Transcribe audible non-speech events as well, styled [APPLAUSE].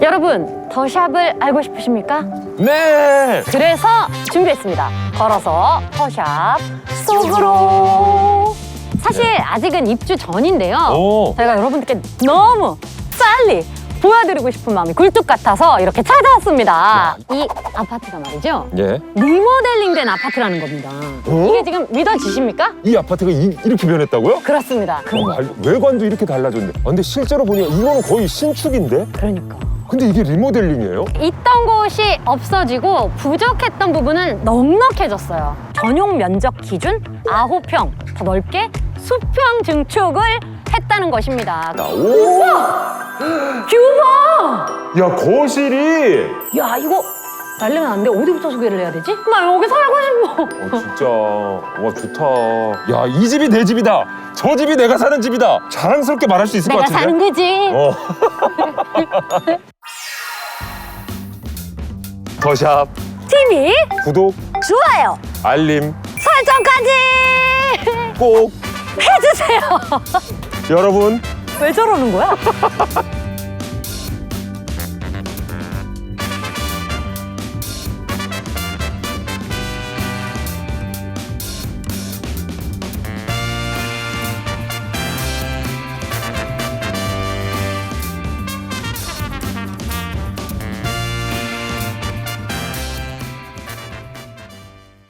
여러분, 더샵을 알고 싶으십니까? 네. 그래서 준비했습니다. 걸어서 더샵 속으로. 사실 아직은 입주 전인데요. 오. 저희가 여러분들께 너무 빨리 보여드리고 싶은 마음이 굴뚝 같아서 이렇게 찾아왔습니다. 이 아파트가 말이죠. 예. 리모델링된 아파트라는 겁니다. 어? 이게 지금 믿어지십니까? 이 아파트가 이, 렇게 변했다고요? 그렇습니다. 어, 말- 외관도 이렇게 달라졌네. 아, 근데 실제로 보니까 이거는 거의 신축인데? 그러니까. 근데 이게 리모델링이에요? 있던 곳이 없어지고 부족했던 부분은 넉넉해졌어요. 전용 면적 기준 9평 더 넓게 수평 증축을 했다는 것입니다. 아, 오! 뷰 봐! 야, 거실이! 야 이거 날리면 안 돼. 어디부터 소개를 해야 되지? 나 여기 살고 싶어. 어, 진짜. 와, 좋다. 야, 이 집이 내 집이다. 저 집이 내가 사는 집이다. 자랑스럽게 말할 수 있을 것 내가 같은데? 사는 거지. 어. [LAUGHS] 더샵. TV 구독, 좋아요. 알림. 설정까지. 꼭. 해주세요. 여러분. 왜 저러는 거야? [LAUGHS]